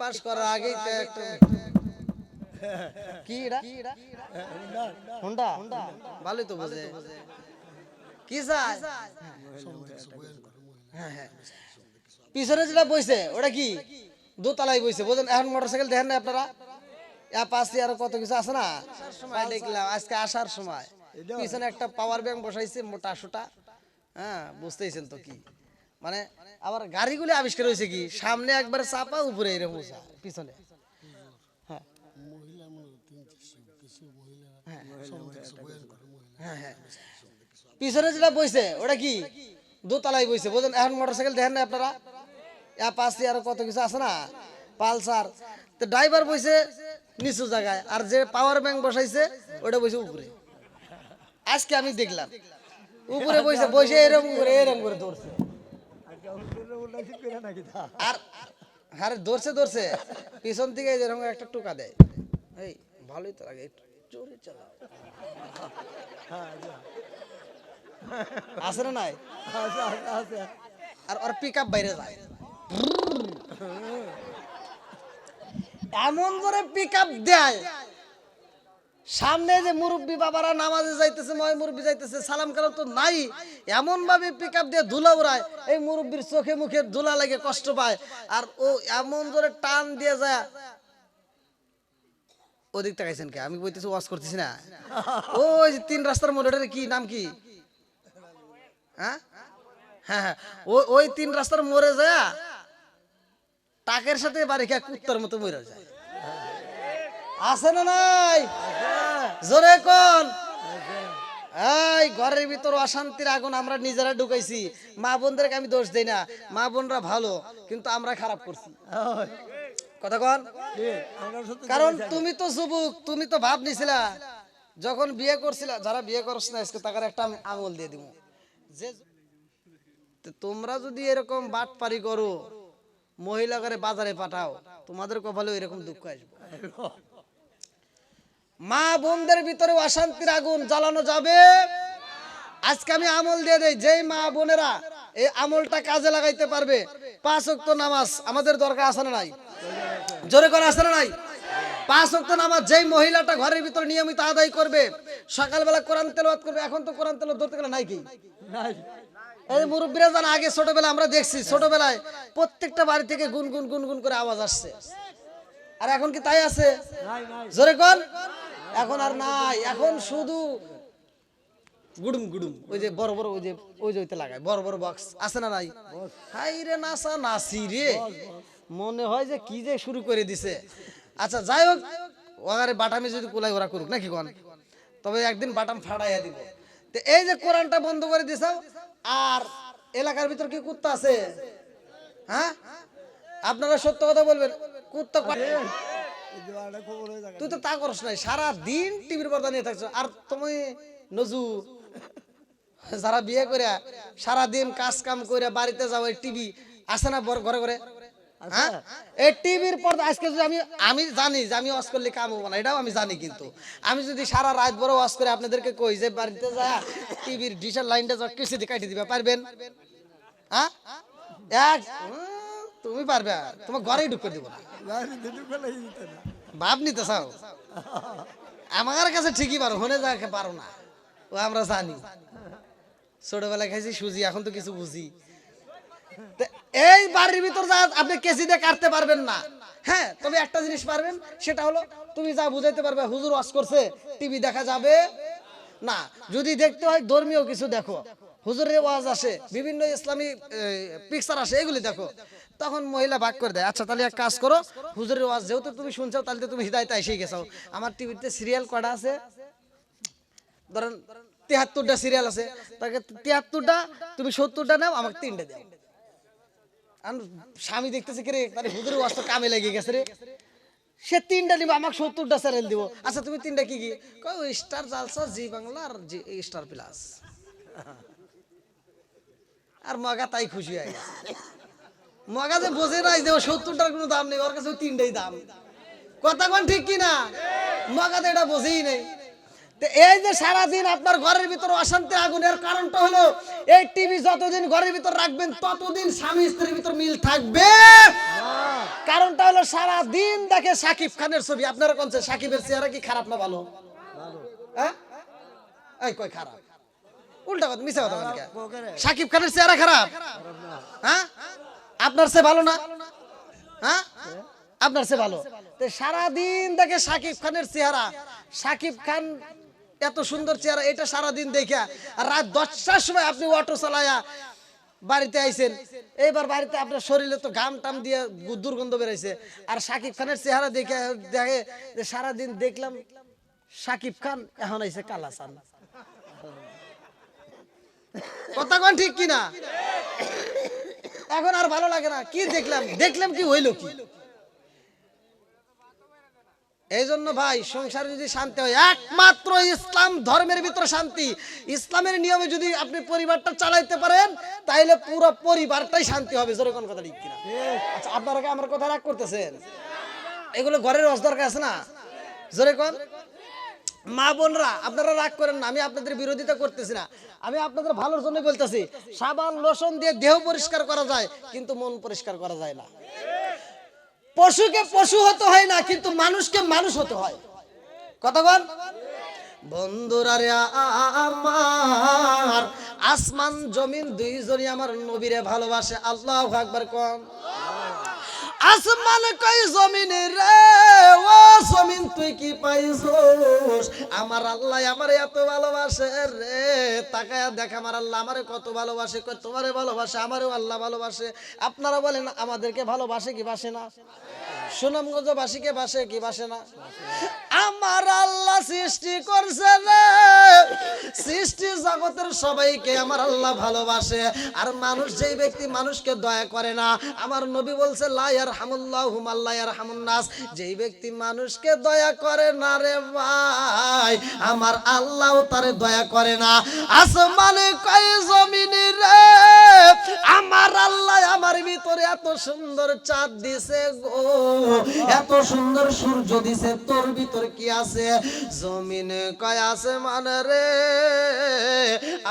Pass করার আগেই তো একটা কি এটা? হুন্ডা? ভালোই তো বোঝে। কি চাই হ্যাঁ, হ্যাঁ। পিছনে যেটা বইছে ওটা কি? দোতলায় বইছে বোঝেন? এখন মোটরসাইকেল দেখেন না আপনারা? পাশে আরও কত কিছু আছে না? দেখলাম আজকে আসার সময়। পিছনে একটা পাওয়ার ব্যাংক বসাইছে মোটা সোটা। হ্যাঁ বুঝতেইছেন তো কি? মানে আবার গাড়িগুলি আবিষ্কার হয়েছে কি? সামনে একবার চাপা, উপরে এরকম পিছনে। হ্যাঁ। হ্যাঁ। হ্যাঁ পিছনে যেটা বইছে, ওটা কি? দোতলায় বইছে, বোঝেন? এখন মোটরসাইকেল দেখেন না আপনারা? পাশে আরও কত কিছু আছে না? পালসার। তো ড্রাইভার বইছে নিচু জায়গায়, আর যে পাওয়ার ব্যাংক বসাইছে, ওটা বইছে উপরে। আজকে আমি দেখলাম। উপরে বইছে বসে এরকম করে এরকম করে ধরছে। আর, আরে ধরছে ধরছে পিছন থেকে এরকম একটা টোকা দেয়। এই, ভালোই তো লাগে জোরে চালাও। না নাই? আর ওর পিক আপ বাইরে যায়। এমন করে পিক আপ দেয়। সামনে যে মুরব্বী বাবারা নামাজে যাইতেছে, ময় মুরব্বী যাইতেছে, সালাম কালাম তো নাই। এমন ভাবে পিক আপ দিয়ে ধুলা উড়ায়, এই মুরব্বীর চোখে মুখে ধুলা লাগে, কষ্ট পায়। আর ও এমন জোরে টান দিয়ে যায়। ওদিক তাকাইছেন কে? আমি করতেছি না? তিন রাস্তার মোড়ের কি নাম কি? হ্যাঁ? হ্যাঁ হ্যাঁ। ওই ওই তিন রাস্তার মোড়ে যায়, টাকের সাথে বাড়ি খেয়ে কুত্তার মতো মরে যায়। আছে না নাই? জোরে কোন। এই, ঘরের ভিতর অশান্তির আগুন আমরা নিজেরা ঢুকাইছি। মা বোনদেরকে আমি দোষ দেই না। মা বোনরা ভালো, কিন্তু আমরা খারাপ করছি। কথা কন? কারণ তুমি তো যুবক, তুমি তো ভাব নিছিলা, যখন বিয়ে করছিলা, যারা বিয়ে করছ না, আজকে তাকার একটা আঙুল দিয়ে দিব যে তোমরা যদি এরকম বাট পারি করো, মহিলা করে বাজারে পাঠাও, তোমাদের কপালে এরকম দুঃখ আসবে। মা বোনদের ভিতরে অশান্তির আগুন জ্বালানো যাবে। আজকে আমি আমল দিয়ে দেই যেই মা বোনেরা এই আমলটা কাজে লাগাইতে পারবে পাঁচ অক্ত নামাজ আমাদের দরকার আছে না নাই? জোরে করে আছে না নাই? পাঁচ অক্ত নামাজ যেই মহিলাটা ঘরের ভিতরে নিয়মিত আদায় করবে সকালবেলা কোরআন তেলাওয়াত করবে এখন তো কোরআন তেলাওয়াত ধরতে গেলে নাই কি? এই মুরব্বীরা জানা আগে ছোটবেলায় আমরা দেখছি ছোটবেলায় প্রত্যেকটা বাড়ি থেকে গুন গুন গুন গুন করে আওয়াজ আসছে। আর এখন কি তাই আছে? জোরে কর। এখন আর নাই এখন শুধু গুডুম গুডুম। ওই যে বড় বড় ওই যে ওই যে ওইতে লাগায় বড় বড় বক্স আছে না নাই? হাই রে নাসা নাসি রে। মনে হয় যে কি যে শুরু করে দিছে। আচ্ছা যাই হোক ওখানে বাটামে যদি কোলাই ওরা করুক নাকি কোন? তবে একদিন বাটাম ফাড়াইয়া দিব। তো এই যে কোরআনটা বন্ধ করে দিছাও আর এলাকার ভিতর কি কুত্তা আছে? হ্যাঁ? আপনারা সত্য কথা বলবেন। কুত্তা তুই তো তা করস নাই সারা দিন টিভির পর্দা নিয়ে থাকছো। আর তুমি নজু যারা বিয়ে করে সারা দিন কাজ কাম করে বাড়িতে যাও টিভি আসে না বড় ঘরে ঘরে? হ্যাঁ? এই টিভির পর্দা আজকে যদি আমি আমি জানি যে আমি ওয়াশ করলে কাম হব না এটাও আমি জানি কিন্তু। আমি যদি সারা রাত বড় ওয়াশ করে আপনাদেরকে কই যে বাড়িতে যা টিভির ডিশের লাইনটা যা কিছু দিয়ে কাটিয়ে দিবে পারবেন? হ্যাঁ? এক তুমি পারবে, তোমার ঘরেই ঢুকে দিব ভাব নিতে চাও? আমার কাছে ঠিকই পারো হনে যা পারো না, ও আমরা জানি। ছোটবেলায় খাইছি সুজি, এখন তো কিছু বুঝি। এই বাড়ির ভিতর যা, আপনি কেসি দিয়ে কাটতে পারবেন না। হ্যাঁ তবে একটা জিনিস পারবেন, সেটা হলো তুমি যা বুঝাইতে পারবে, হুজুর ওয়াশ করছে, টিভি দেখা যাবে? না, যদি দেখতে হয় ধর্মীয় কিছু দেখো। হুজুরের ওয়াজ আসে, বিভিন্ন ইসলামী পিকচার আসে, এগুলি দেখো। তখন মহিলা ভাগ করে দেয়। আচ্ছা তাহলে এক কাজ করো, হুজুরের ওয়াজ যেহেতু তুমি শুনছো তাহলে তুমি হৃদায়তে এসেই গেছো আমার টিভিতে সিরিয়াল কটা আছে? ধরেন তিয়াত্তরটা সিরিয়াল আছে। তাকে তিয়াত্তরটা তুমি সত্তরটা নাও, আমাকে তিনটে দাও। স্বামী দেখতেছে কে রে তাহলে হুজুরের ওয়াজ তো কামে লেগে গেছে রে। সে তিনটা নিব, আমাকে সত্তরটা চ্যানেল দিব। আচ্ছা তুমি তিনটা কি কি? স্টার জালসা জি বাংলা আর জি স্টার প্লাস আর মগা তাই খুশি হয়ে গেছে। মগা যে বোঝে নাই যে ও সত্তরটার কোনো দাম নেই ওর কাছে তিনটাই দাম। কথা কোন ঠিক কি না? মগা এটা বোঝেই নেই। এই যে সারাদিন আপনার ঘরের ভিতর অশান্তি আগুনের কারণটা হলো এই টিভি যতদিন ঘরের ভিতর রাখবেন ততদিন স্বামী স্ত্রীর ভিতর মিল থাকবে। কারণটা হলো সারা দিন দেখে সাকিব খানের ছবি। আপনারা কোনছে সাকিবের চেহারা কি খারাপ না ভালো? হ্যাঁ? এই কই খারাপ? উল্টা কথা মিশা কথা? সাকিব খানের চেহারা খারাপ? হ্যাঁ? আপনার সে ভালো না? হ্যাঁ? আপনার সে ভালো। সারাদিন দেখে সাকিব খানের চেহারা। সাকিব খান এত সুন্দর চেহারা, এটা সারাদিন দেখা রাত দশটার সময় আপনি অটো চালায়া বাড়িতে আইছেন। এইবার বাড়িতে আপনার শরীরে তো ঘাম টাম দিয়ে দুর্গন্ধ বেরাইছে। আর সাকিব খানের চেহারা দেখে দেখে যে সারাদিন দেখলাম সাকিব খান এখন আইছে কালাসান কথা কোন ঠিক কিনা? এখন আর ভালো লাগে না। কি দেখলাম? দেখলাম কি হইল কি? এই জন্য ভাই, সংসারে যদি শান্তি হয়, একমাত্র ইসলাম ধর্মের ভিতরে শান্তি। ইসলামের নিয়মে যদি আপনি পরিবারটা চালাইতে পারেন, তাইলে পুরো পরিবারটাই শান্তি হবে। জোরে কোন কথা ঠিক কিনা? আচ্ছা আপনারা আমার কথা রাগ করতেছেন? এগুলো ঘরের রস দরকার আছে না? জোরে কোন? মা বোনরা, আপনারা রাগ করেন না, আমি আপনাদের বিরোধিতা করতেছি না। আমি আপনাদের ভালোর জন্য বলতেছি, সাবান, লোশন দিয়ে দেহ পরিষ্কার করা যায়, কিন্তু মন পরিষ্কার করা যায় না। পশুকে পশু হতে হয় না, কিন্তু মানুষকে মানুষ হতে হয়। কতক্ষণ বন্ধুরা রে আমার, আসমান, জমিন দুইজনই আমার নবীরে ভালোবাসে, আল্লাহ আকবার কম। আসমান কই জমিন রে? ও জমিন তুই কি পাইছস? আমার আল্লাহ আমারে এত ভালোবাসে রে। তাকায়া দেখ, আমার আল্লাহ আমারে কত ভালোবাসে কই তোমারে ভালোবাসে, আমারও আল্লাহ ভালোবাসে। আপনারা বলেন, আমাদেরকে ভালোবাসে কি বাসে না? সুনামগঞ্জ বাসীকে বাসে কি বাসে না? আমার আল্লাহ সৃষ্টি করছে সৃষ্টি জগতের সবাইকে আমার আল্লাহ ভালোবাসে। আর মানুষ যেই ব্যক্তি মানুষকে দয়া করে না, আমার নবী বলছে লায়ার হামুল্লাহ হুমাল্লায়ার হামুন্নাস যেই ব্যক্তি মানুষকে দয়া করে না রে ভাই, আমার আল্লাহ তারে দয়া করে না। আসমানে কয় জমিনে রে, আমার আল্লাহ আমার ভিতরে এত সুন্দর চাঁদ দিছে গো। এত সুন্দর সূর্য দিছে, তোর ভিতর কি আছে? জমিনে কয় আছে মানে রে,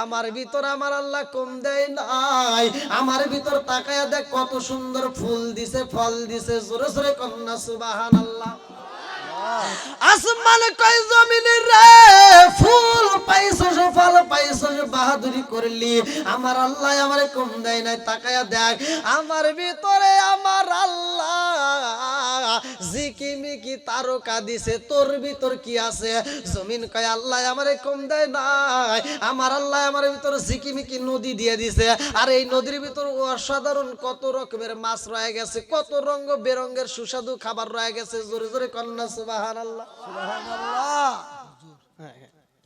আমার ভিতর আমার আল্লাহ কম দেয় নাই। আমার ভিতর তাকায়া দেখ কত সুন্দর ফুল দিছে, ফল দিছে, জোরে জোরে কন্যা সুবাহান আল্লাহ আসমান কই জমিনে রে, ফুল পাইছস ফল পাইছস বাহাদুরি করলি। আমার আল্লাহ আমারে কম দেয় নাই, তাকায়া দেখ। আমার ভিতরে আমার আল্লাহ জিকিমিকি তারকা দিছে তোর ভিতর কি আছে? জমিন কয় আল্লাহ আমারে কম দেয় নাই। আমার আল্লাহ আমার ভিতর জিকিমিকি নদী দিয়ে দিছে। আর এই নদীর ভিতর অসাধারণ কত রকমের মাছ রয়ে গেছে কত রঙ বেরঙ্গের সুস্বাদু খাবার রয়ে গেছে। জোরে জোরে কন্যা সুবাহান আল্লাহ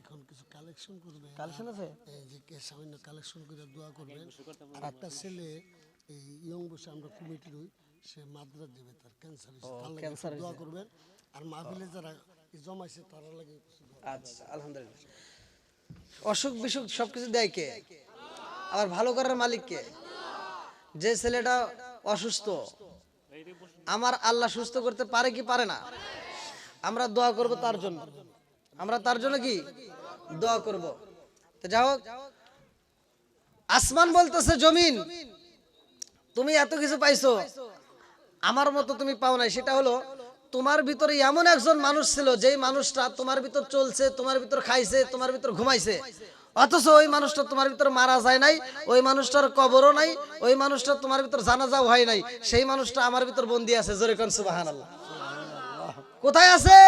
এখন কিছু কালেকশন করবে। কালেকশন আছে? এই যে সামান্য কালেকশন করে দোয়া করবেন। আর একটা ছেলে এই ইয়ং বসে আমরা কমিটির সে মাদ্রাস দেবে তার ক্যান্সার ক্যান্সার দোয়া করবেন। আর মাহফিলে যারা জমাইছে তারা লাগে আচ্ছা আলহামদুলিল্লাহ। অসুখ বিসুখ সবকিছু দেয় কে? আবার ভালো করার মালিক কে? যে ছেলেটা অসুস্থ আমার আল্লাহ সুস্থ করতে পারে কি পারে না? আমরা দোয়া করব তার জন্য। আমরা তার জন্য কি? দোয়া করব। তো যাই হোক আসমান বলতেছে জমিন। তুমি এত কিছু পাইছো আমার মতো তুমি পাও নাই। সেটা হলো, তোমার ভিতরে এমন একজন মানুষ ছিল, যেই মানুষটা তোমার ভিতর চলছে, তোমার ভিতর খাইছে, তোমার ভিতর ঘুমাইছে। অথচ ওই মানুষটা তোমার ভিতর মারা যায় নাই, ওই মানুষটার কবরও নাই, ওই মানুষটা তোমার ভিতর জানাজাও হয় নাই, সেই মানুষটা আমার ভিতর বন্দি আছে। জোরে কন সুবাহান কোথায় আছে?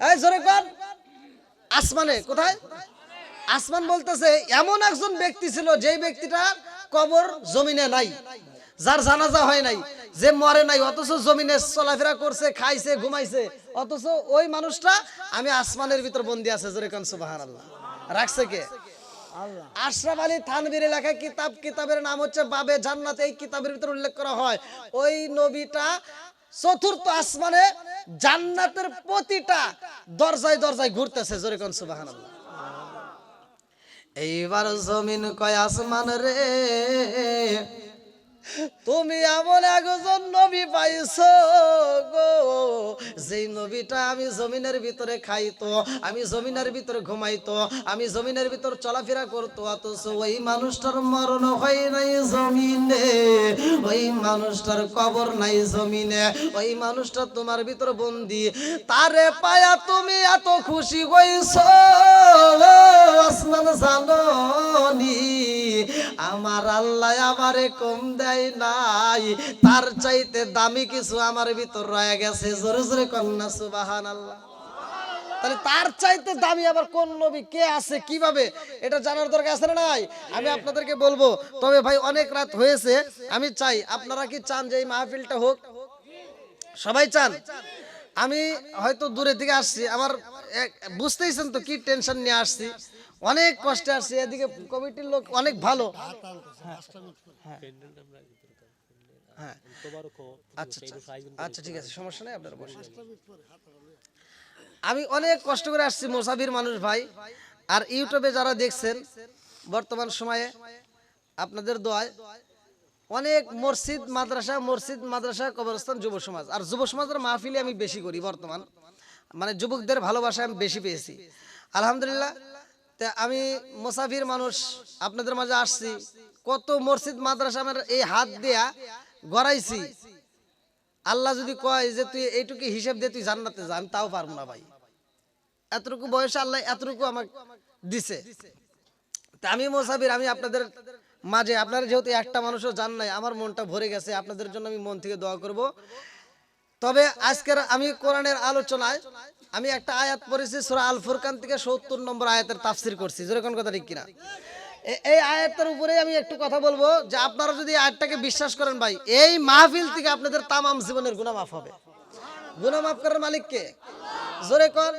এই আসমানে, কোথায়? আসমান বলতেছে, এমন একজন ব্যক্তি ছিল, যেই ব্যক্তিটা কবর জমিনে নাই। যার জানাজা হয় নাই যে মরে নাই অথচ জমিনে চলাফেরা করছে খাইছে ঘুমাইছে অথচ ওই মানুষটা আমি আসমানের ভিতর বন্দি আছে জোরে কান সুবাহান আল্লাহ রাখছে কে? আশরাফ আলী থানবীর লেখা কিতাব কিতাবের নাম হচ্ছে বাবে জান্নাত এই কিতাবের ভিতর উল্লেখ করা হয়। ওই নবীটা চতুর্থ আসমানে জান্নাতের প্রতিটা দরজায় দরজায় ঘুরতেছে জোরে কান সুবাহান আল্লাহ এইবার জমিন কয় আসমান রে তুমি এমন একজন নবী পাইছ গো। যেই নবীটা আমি জমিনের ভিতরে খাইতো, আমি জমিনের ভিতরে ঘুমাইতো, আমি জমিনের ভিতর চলাফেরা করতো, অথচ ওই মানুষটার মরণ হয় নাই জমিনে, ওই মানুষটার কবর নাই জমিনে, ওই মানুষটা তোমার ভিতর বন্দি। তারে পায়া তুমি এত খুশি হইছ, আসমান জাননি, আমার আল্লাহ আমারে কম দেয় নাই নাই। তার চাইতে দামি কিছু আমার ভিতর রয়ে গেছে। জোরে জোরে কন্যা সুবাহান আল্লাহ তাহলে তার চাইতে দামি আবার কোন নবী? কে আছে? কীভাবে? এটা জানার দরকার আছে না নাই? আমি আপনাদেরকে বলব, তবে ভাই, অনেক রাত হয়েছে। আমি চাই, আপনারা কি চান যে এই মাহফিলটা হোক? সবাই চান? আমি হয়তো দূরে থেকে আসছি। আমার বুঝতেইছেন তো কি টেনশন নিয়ে আসছি? অনেক কষ্টে আসছি এদিকে কমিটির লোক অনেক ভালো। হ্যাঁ আচ্ছা আচ্ছা আচ্ছা ঠিক আছে, সমস্যা নেই আমি অনেক কষ্ট করে আসছি, মোসাফির মানুষ ভাই। আর ইউটিউবে যারা দেখছেন, বর্তমান সময়ে আপনাদের দোয়ায় অনেক মসজিদ, মাদ্রাসা মসজিদ, মাদ্রাসা, কবরস্থান, যুব সমাজ। আর যুব সমাজের মাহফিলে আমি বেশি করি বর্তমান। মানে যুবকদের ভালোবাসা আমি বেশি পেয়েছি। আলহামদুলিল্লাহ আমি মুসাফির মানুষ, আপনাদের মাঝে আসছি। কত মসজিদ, মাদ্রাসা আমার এই হাত দেয়া গড়াইছি। আল্লাহ যদি কয় যে তুই এইটুকু হিসাব দিয়ে তুই জান্নাতে যা, আমি তাও পারব না ভাই। এতটুকু বয়সে আল্লাহ এতটুকু আমাকে দিছে। তা আমি মোসাফির, আমি আপনাদের মাঝে, আপনারা যেহেতু একটা মানুষও জান নাই, আমার মনটা ভরে গেছে। আপনাদের জন্য আমি মন থেকে দোয়া করব। তবে আজকের আমি কোরআনের আলোচনায় আমি একটা আয়াত পড়েছি, সূরা আল ফুরকান থেকে সত্তর নম্বর আয়াতের তাফসির করছি। যেরকম কথা ঠিক কিনা? এই আয়াতের উপরে আমি একটু কথা বলব যে আপনারা যদি আয়াতটাকে বিশ্বাস করেন ভাই, এই মাহফিল থেকে আপনাদের তামাম জীবনের গুনাহ মাফ হবে। গুনাহ মাফ করার মালিক কে? জোরে কর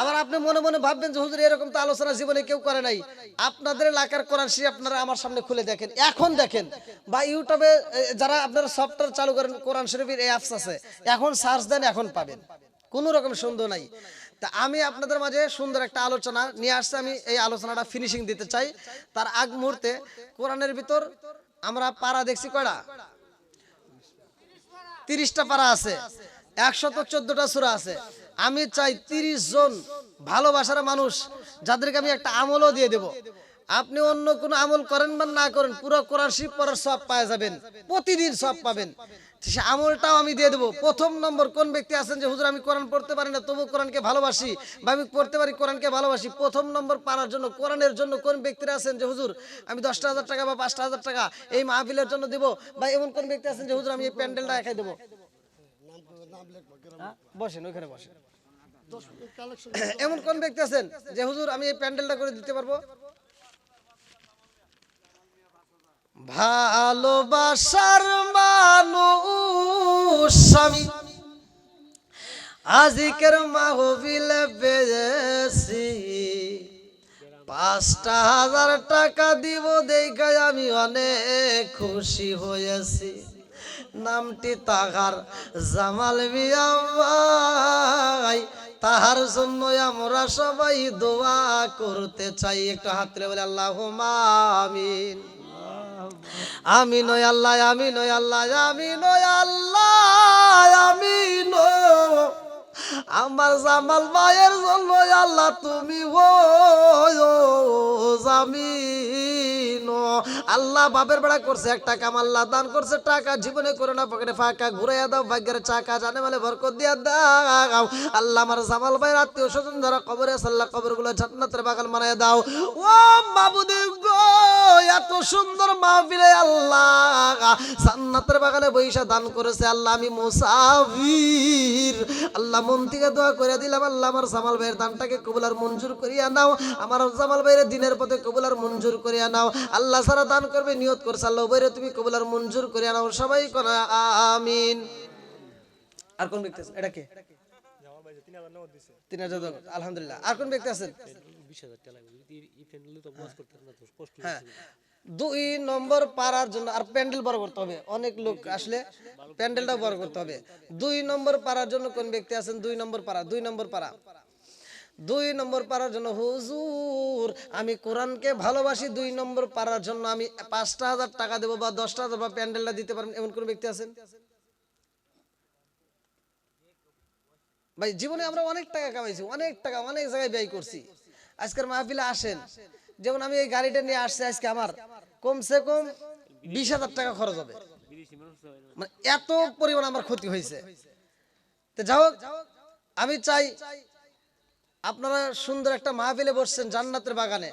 আবার আপনি মনে মনে ভাববেন যে হুজুর এরকম তো আলোচনা জীবনে কেউ করে নাই। আপনাদের এলাকার কোরআন শরীফ আপনারা আমার সামনে খুলে দেখেন। এখন দেখেন বা ইউটিউবে যারা আপনারা সফটওয়্যার চালু করেন, কোরআন শরীফের এই অ্যাপস আছে, এখন সার্চ দেন, এখন পাবেন। কোনো রকম সন্দেহ নাই। তা আমি আপনাদের মাঝে সুন্দর একটা আলোচনা নিয়ে আসছে। আমি এই আলোচনাটা ফিনিশিং দিতে চাই। তার আগ মুহূর্তে কোরআনের ভিতর আমরা পাড়া দেখছি কয়টা? তিরিশটা পারা আছে। একশত চোদ্দটা সুরা আছে। আমি চাই তিরিশ জন ভালোবাসার মানুষ যাদেরকে আমি একটা আমলও দিয়ে দেব। আপনি অন্য কোনো আমল করেন বা না করেন, পুরো কোরআন শিব পড়ার সব পাওয়া যাবেন। প্রতিদিন সব পাবেন। সে আমলটাও আমি দিয়ে দেবো। প্রথম নম্বর কোন ব্যক্তি আছেন যে হুজুর আমি কোরআন পড়তে পারি না তবু কোরআনকে ভালোবাসি বা আমি পড়তে পারি কোরআনকে ভালোবাসি। প্রথম নম্বর পাওয়ার জন্য কোরআনের জন্য কোন ব্যক্তিরা আছেন যে হুজুর আমি দশটা হাজার টাকা বা পাঁচটা হাজার টাকা এই মাহফিলের জন্য দেবো বা এমন কোন ব্যক্তি আছেন যে হুজুর আমি এই প্যান্ডেলটা একাই দেবো? হ্যাঁ? বসেন ওইখানে বসেন। এমন কোন ব্যক্তি আছেন যে হুজুর আমি এই প্যান্ডেলটা করে দিতে পারব? ভালোবাসার মানুষ আমি। আজিকের মাহবিলে পেয়েছি পাঁচটা হাজার টাকা দিব দেখে আমি অনেক খুশি হয়েছি। নামটি তাহার জামাল মিয়া তাহার জন্য আমরা সবাই দোয়া করতে চাই। একটু হাত বলে আল্লাহ আমিন। আমি নয় আল্লাহ, আমি নয় আল্লাহ, আমি নয় আল্লাহ, আমি আমার জামাল ভাইয়ের জন্য আল্লাহ তুমি ও জামিন আল্লাহ বাপের বেড়া করছে এক টাকা আল্লাহ দান করছে টাকা, জীবনে করে না পকেটে ফাঁকা, ঘুরাইয়া দাও, ভাগ্যের চাকা, জানে মানে বরকত দিয়া দাও। আল্লাহ আমার জামাল ভাইয়ের আত্মীয় স্বজন যারা কবরে আছে, আল্লাহ কবরগুলো জান্নাতের বাগান বানায় দাও। ও বাবুদি গো, এত সুন্দর মাহফিলে আল্লাহ। জান্নাতের বাগানে বৈশা দান করেছে আল্লাহ, আমি মুসাফির। আল্লাহ মন থেকে দোয়া করে দিলাম, আল্লাহ আমার জামাল ভাইয়ের দানটাকে কবুলার মঞ্জুর করিয়া নাও। আমার জামাল ভাইয়ের দিনের পথে কবুলার মঞ্জুর করিয়া নাও। আল্লাহ সারা দান করবে, নিয়ত করছে। আল্লাহ ভাইরে তুমি কবুলার মঞ্জুর করিয়া নাও সবাই আমিন। আর কোন ব্যক্তি এটা কে? তিন হাজার। আলহামদুলিল্লাহ। আর কোন ব্যক্তি আছেন? হ্যাঁ। দুই নম্বর পারার জন্য আর প্যান্ডেল বড় করতে হবে। অনেক লোক আসলে প্যান্ডেলটা বড় করতে হবে। দুই নম্বর পারার জন্য কোন ব্যক্তি আছেন? দুই নম্বর পারা দুই নম্বর পারা দুই নম্বর পারার জন্য, হুজুর, আমি কোরআনকে ভালোবাসি, দুই নম্বর পারার জন্য আমি পাঁচটা হাজার টাকা দেবো বা দশটা হাজার বা প্যান্ডেলটা দিতে পারবেন এমন কোন ব্যক্তি আছেন? ভাই, জীবনে আমরা অনেক টাকা কামাইছি, অনেক টাকা, অনেক জায়গায় ব্যয় করছি। আজকের মাহফিলে আসেন, যেমন আমি এই গাড়িটা নিয়ে আসছি আজকে আমার, কমসে কম বিশ হাজার টাকা খরচ হবে। মানে এত পরিমাণ আমার ক্ষতি হয়েছে। তো যাই হোক, আমি চাই আপনারা সুন্দর একটা মাহফিলে বসছেন জান্নাতের বাগানে।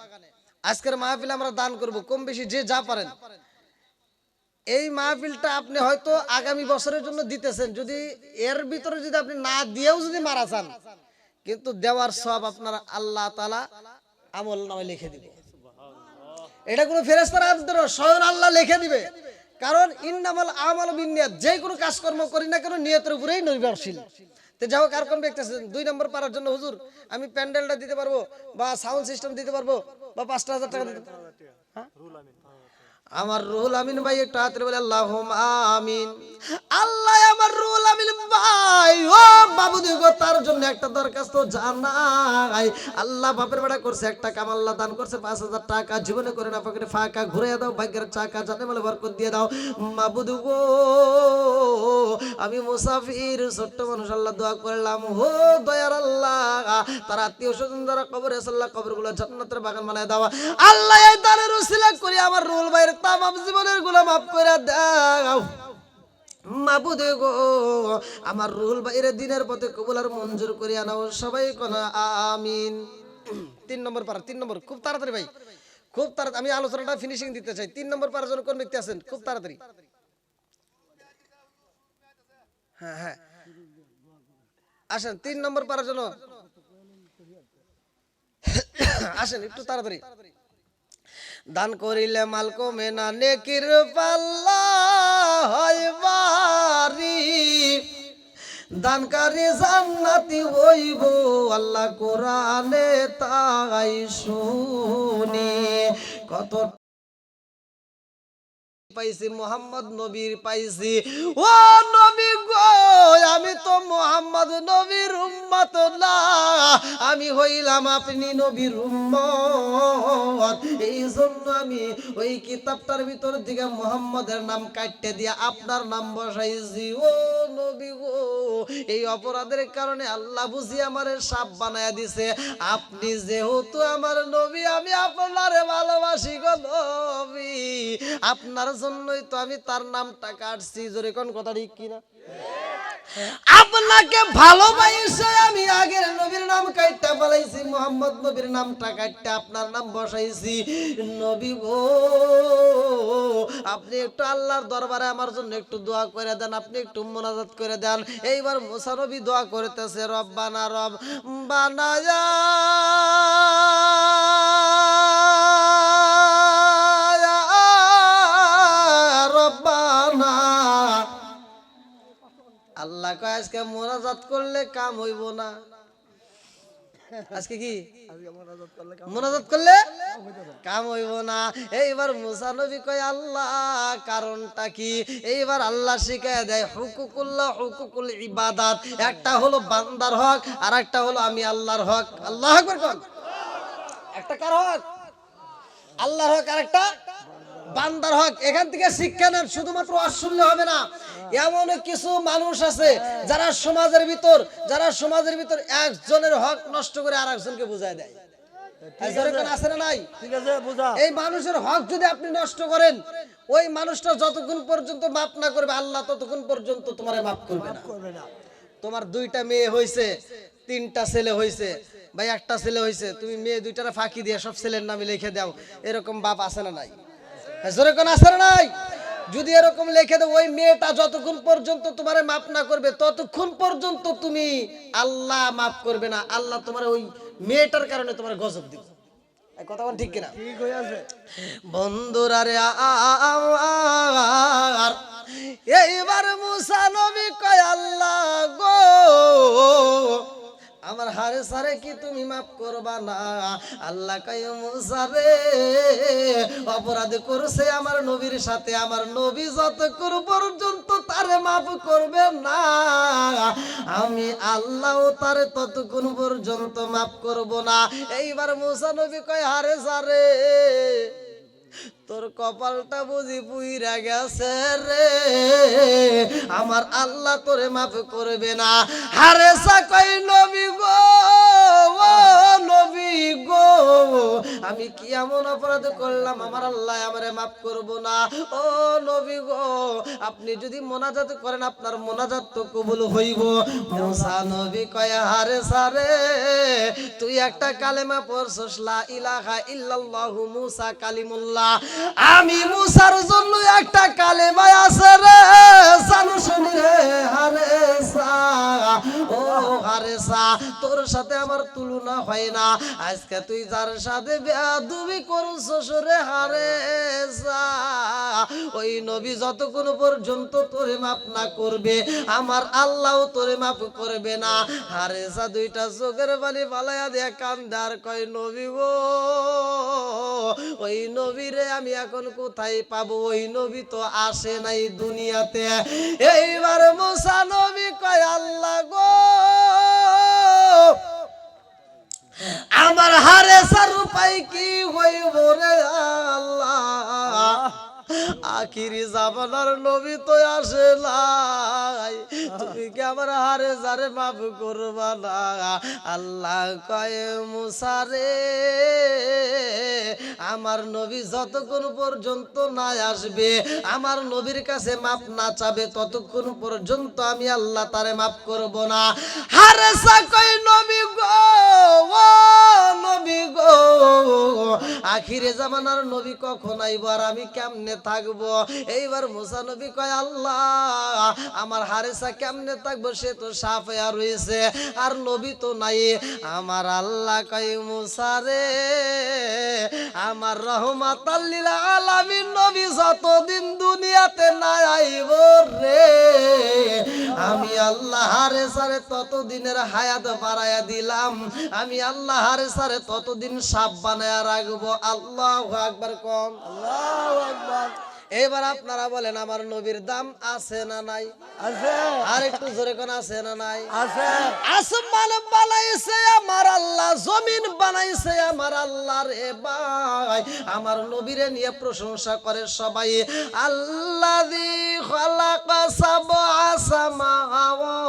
আজকের মাহফিলে আমরা দান করব, কম বেশি যে যা পারেন। এই মাহফিলটা আপনি হয়তো আগামী বছরের জন্য দিতেছেন, যদি এর ভিতরে যদি আপনি না দিয়েও যদি মারা যান, কিন্তু দেওয়ার সব আপনার আল্লাহ তালা আমল নামে লিখে দিবে। এটা কোনো ফেরেস্তার আপনার স্বয়ং আল্লাহ লিখে দিবে। কারণ ইন্নামাল আমল বিনিয়াত যে কোনো কাজকর্ম করি না কেন, নিয়তের উপরেই নির্ভরশীল। তো আর কোন ব্যক্তি আছে দুই নম্বর পারার জন্য হুজুর, আমি প্যান্ডেলটা দিতে পারব বা সাউন্ড সিস্টেম দিতে পারব বা পাঁচটা হাজার টাকা দিতে হ্যাঁ? আমার রুহুল আমিন ভাই একটু হাতের বলে আল্লাহ আমিন। আল্লাহ আমার রুহুল আমিন ভাই, ও বাবু দিগো তার জন্য একটা দরখাস্ত জানাই। আল্লাহ বাপের বেড়া করছে একটা কাম আল্লাহ দান করছে পাঁচ হাজার টাকা। জীবনে করে না, পকেটে ফাঁকা ঘুরে দাও, ভাগ্যের চাকা জানে বলে বরকত দিয়ে দাও। মাবুদু গো, আমি মুসাফির, ছোট্ট মানুষ, আল্লাহ দোয়া করলাম। হো দয়ার আল্লাহ, তার আত্মীয় স্বজন যারা কবরে আছে, আল্লাহ কবরগুলো জান্নাতের বাগান বানায় দাও। আল্লাহ এই দানের উসিলা করি, আমার রুল ভাইয়ের জীবনেরগুলো মাফ করে দাও। আমার রুল বাইরে দিনের পথে কবুল আর মঞ্জুর করে আনাও সবাই কোন, আমিন। তিন নম্বর পারা, তিন নম্বর, খুব তাড়াতাড়ি ভাই। খুব তাড়াতাড়ি, আমি আলোচনাটা ফিনিশিং দিতে চাই। তিন নম্বর পারার জন্য কোন ব্যক্তি আছেন, খুব তাড়াতাড়ি। হ্যাঁ হ্যাঁ। আসেন, তিন নম্বর পারার জন্য আসেন, একটু তাড়াতাড়ি। দান করিলে মাল কমে না নেকির পাল্লা হয় বাড়ি। জান্নাতি হইব, আল্লাহ কোরআনে তাই শুনি। কত পাইছি, মোহাম্মদ নবীর পাইছি। ও নবী গো, আমি তো মোহাম্মদ নবীর উম্মত না। আমি হইলাম আপনি নবীর উম্মত। এই জন্য আমি ওই কিতাবটার ভিতর দিকে মোহাম্মদের নাম কাটতে দিয়ে আপনার নাম বসাইছি। ও নবী গো, এই অপরাধের কারণে আল্লাহ বুঝি আমারে সাপ বানায়া দিছে। আপনি যেহেতু আমার নবী, আমি আপনারে ভালোবাসি গো নবী। আপনার জন্যই তো আমি তার নামটা কাটছি। জোরে কোন কথা ঠিক কিনা? আপনাকে ভালোবাসে আমি আগের নবীর নাম কাটতে বলাইছি মোহাম্মদ নবীর নামটা কাটতে আপনার নাম বসাইছি। নবী গো, আপনি একটু আল্লাহর দরবারে আমার জন্য একটু দোয়া করে দেন, আপনি একটু মোনাজাত করে দেন। এইবার মুসা নবী দোয়া করতেছে রব বানা রব বানায়া আল্লাহ কয় আজকে মোনাজাত করলে কাম হইব না। আজকে কি? মোনাজাত করলে কাম হইব না। এইবার মুসা নবী কয় আল্লাহ কারণটা কি? এইবার আল্লাহ শিখায় দেয় হুকুকুল্লাহ হুকুকুল ইবাদাত। একটা হলো বান্দার হক আর একটা হলো আমি আল্লাহর হক। আল্লাহ কোন। একটা কার হক? আল্লাহর হক আর একটা বান্দার হক। এখান থেকে শিক্ষা নেন শুধুমাত্র অশুনলে হবে না। এমন কিছু মানুষ আছে যারা সমাজের ভিতর যারা সমাজের ভিতর একজনের হক নষ্ট করে আর একজনকে বুঝায় দেয়। আছে। না নাই? এই মানুষের হক যদি আপনি নষ্ট করেন ওই মানুষটা যতক্ষণ পর্যন্ত মাপ না করবে আল্লাহ ততক্ষণ পর্যন্ত তোমার মাফ করবে না। তোমার দুইটা মেয়ে হয়েছে তিনটা ছেলে হয়েছে ভাই একটা ছেলে হয়েছে তুমি মেয়ে দুইটারে ফাঁকি দিয়ে সব ছেলের নামে লিখে দাও এরকম বাপ আছে না নাই? জোরে কোন আছে না নাই? যদি এরকম লিখে দাও ওই মেয়েটা যতক্ষণ পর্যন্ত তোমারে মাফ না করবে ততক্ষণ পর্যন্ত তুমি আল্লাহ মাফ করবে না। আল্লাহ তোমার ওই মেয়েটার কারণে তোমার গজব দিবে। কথা বল ঠিক কিনা? বন্ধুরা রে আর এইবার মুসা নবী কয় আল্লাহ গো হারে সারে কি তুমি মাফ করবা না? আল্লাহ কয় অপরাধ করছে আমার নবীর সাথে। আমার নবী যতক্ষণ পর্যন্ত তারে মাফ করবে না, আমি আল্লাহ তারে ততক্ষণ পর্যন্ত মাফ করব না। এইবার মুসা নবী কয় হারে সারে তোর কপালটা বুঝি পুইরা গেছে রে। আমার আল্লাহ তোরে মাফ করবে না। হারে সাকই নবী গো নবী গো। আমি কি এমন অপরাধ করলাম? আমার আল্লাহ আমারে মাফ করব না। ও নবী গো, আপনি যদি মোনাজাত করেন, আপনার মোনাজাত তো কবুল হইব। মুসা নবী কয়, হারে সারে তুই একটা কালেমা পড়ছস, লা ইলাহা ইল্লাল্লাহু মুসা কালিমুল্লাহ। আমি মুসার জন্য একটা কালেমা আছে রে, জানো শুনি রে হারে ও হারে তোর সাথে আমার তুলনা হয় না। আজকে তুই যার সাথে বেয়াদুবি করছস রে হারে ওই নবী পর্যন্ত তোরে মাফ না করবে, আমার আল্লাহও তোরে মাফ করবে না। হারে দুইটা চোখের বালি পালাইয়া দিয়ে কান্দার কয়, নবী গো, ওই নবীরে আমি এখন কোথায় পাবো? ওই নবী তো আসে নাই দুনিয়াতে। এইবার মুসা নবী কয়, আল্লাহ গো আখিরি জামানার নবী তো আসে নাই। তুমি কি আমার হারে যারে মাফ করবা না? আল্লাহ কয়ে মুসারে আমার নবী যতক্ষণ পর্যন্ত না আসবে, আমার নবীর কাছে মাপ না চাবে ততক্ষণ পর্যন্ত আমি আল্লাহ তারে মাফ করব না। হারে সাকই নবী গো নবী গো, আখিরে জামানার নবী কখন আইব আর আমি কেমনে থাকব? এইবার মুসা নবী কয়, আল্লাহ, আমার হারেসা কেমনে থাকব সে তো সাফ হইয়া রয়েছে আর নবী তো নাই। আমার আল্লাহ কয়, মুসা রে, আমার রহমাত আলামিন, নবী যতদিন দুনিয়াতে না আইব রে। আমি আল্লাহ হারে সারে ততদিনের হায়াত বাড়াইয়া দিলাম। আমি আল্লাহ হারে সারে ততদিন সাপ বানায়া রাখব। আল্লাহ আকবার কম। আল্লাহু আকবার। এবার আপনারা বলেন আমার নবীর দাম আছে না নাই? আছে। আর একটু জোরে কোন আছে না নাই? আছে। আসমান বানাইছে আমার আল্লাহ জমিন বানাইছে আমার আল্লাহ রে ভাই। আমার নবীরে নিয়ে প্রশংসা করে সবাই আল্লাহ দি খালাকা সাবআ সামাওয়াতিন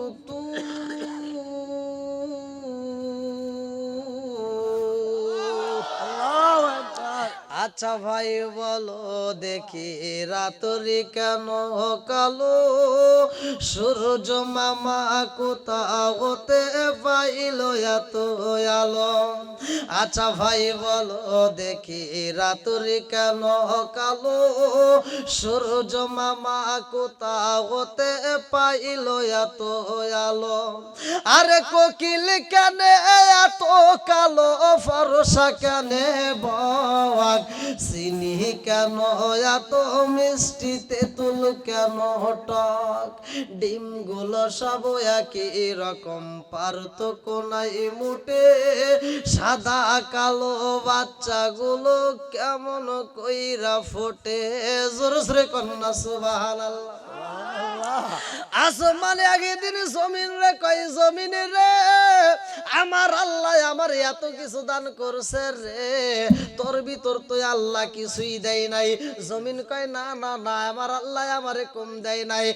আচ্ছা ভাই, বলো দেখি রাতরি কেন কালো? সূর্য মামা কোথা হতে পাইল এত আলো? আচ্ছা ভাই, বলো দেখি রাতরি কেন কালো? সূর্য মামা কোথা হতে পাইল এত আলো? আরে কোকিল কেনে এত কালো? ফরসা কেনে বাগ চিনি কেন এত মিষ্টিতে তুল কেন টক? ডিমগুলো সব একই রকম, পার্থক্য নাই মুটে। সাদা কালো বাচ্চা বাচ্চাগুলো কেমন কইরা ফোটে? জোর জোরে কন্যা, সুবহানাল্লাহ। আসমানে আগে দিন জমিন রে কই জমিন রে? আমার আল্লাহ আমার এত কিছু দান করছে রে। তোর ভিতর তো আল্লাহ কিছুই দেয় নাই। জমিন কয়, না না না, আমার আল্লাহ আমারে কম দেয় নাই।